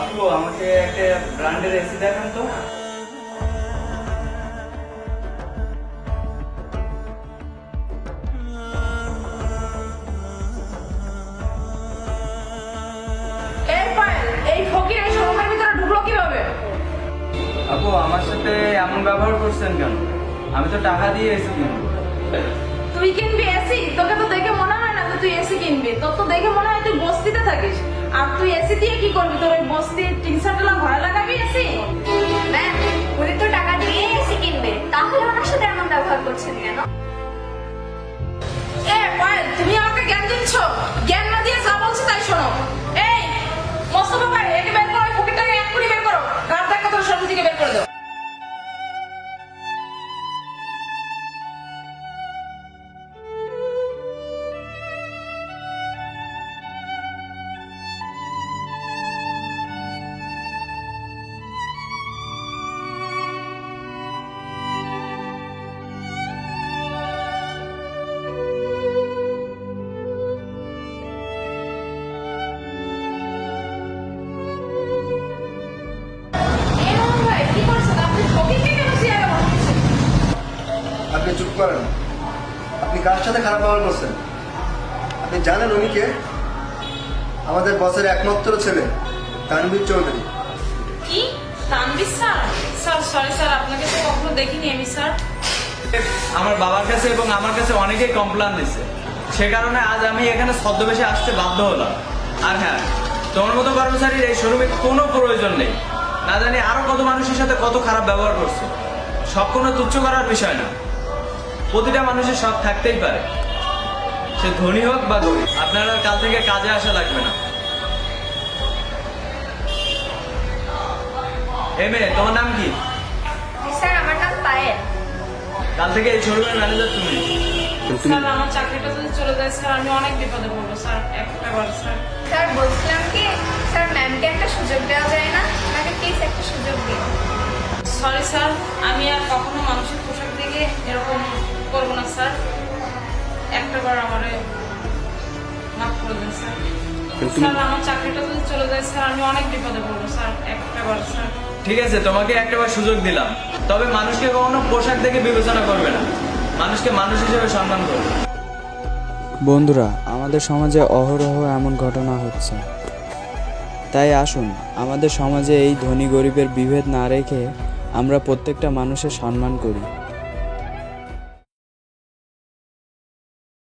আপু আমাকে একটা ব্র্যান্ডের এসি দেখান তো। আপু আমার সাথে এমন ব্যবহার করছেন কেন? আমি তো টাকা দিয়ে এসি কিনবো। তুই কিনবি এসি তোকে তো দেখে মনে হয় না তুই এসি কিনবি। তোর তো দেখে মনে আর তুই এসি দিয়ে কি করবি? তোর ওই বস্তির টিন শার্টগুলো ঘরে লাগাবি এসি? আপনি চুপ করেন। আপনি কার সাথে খারাপ ব্যবহার করছেন? আপনি জানেন উনি কে? আমাদের বসের একমাত্র ছেলে তানবীর চৌধুরী। কি? Tanvir sir? Sir sorry sir আপনাকে তো কখনো দেখিনি আমি স্যার। আমার বাবার কাছে এবং আমার কাছে অনেকেই কমপ্লেন দিচ্ছে সে কারণে আজ আমি এখানে ছদ্মবেশে আসতে বাধ্য হলাম। আর হ্যাঁ তোমার মতো কর্মচারীর এই শোরুমে কোনো প্রয়োজন নেই। না জানি আরও কত মানুষের সাথে কত খারাপ ব্যবহার করছে। সব কোনো তুচ্ছ করার বিষয় না। প্রতিটা মানুষের সব থাকতেই পারে। সে ধনী হোক বা গরিব আপনার আর কাল থেকে কাজে আসা লাগবে না। এ মেয়ে তোমার নাম কি? স্যার আমার নাম পায়েল। কাল থেকে এই শোরুমের ম্যানেজার তুমি। স্যার আমার চাকরিটা যদি চলে যায় স্যার আমি অনেক বিপদে পড়ব স্যার। একটা স্যার। স্যার বলছিলাম কি স্যার ম্যামকে একটা সুযোগ দেওয়া যায় না? আমাকে প্লিজ একটা সুযোগ দিন। সরি স্যার আমি আর কখনো মানুষের মাফ করে দিন স্যার স্যার আমার চাকরিটা যদি চলে যায় স্যার আমি অনেক বিপদে পড়ব স্যার একটা বার স্যার। ঠিক আছে তোমাকে একটাবার সুযোগ দিলাম। তবে মানুষকে কখনো পোশাক দেখে বিবেচনা করবে না। মানুষকে মানুষ হিসেবে সম্মান করবে। বন্ধুরা আমাদের সমাজে অহরহ এমন ঘটনা হচ্ছে। তাই আসুন আমাদের সমাজে এই ধনী গরিবের বিভেদ না রেখে আমরা প্রত্যেকটা মানুষের সম্মান করি।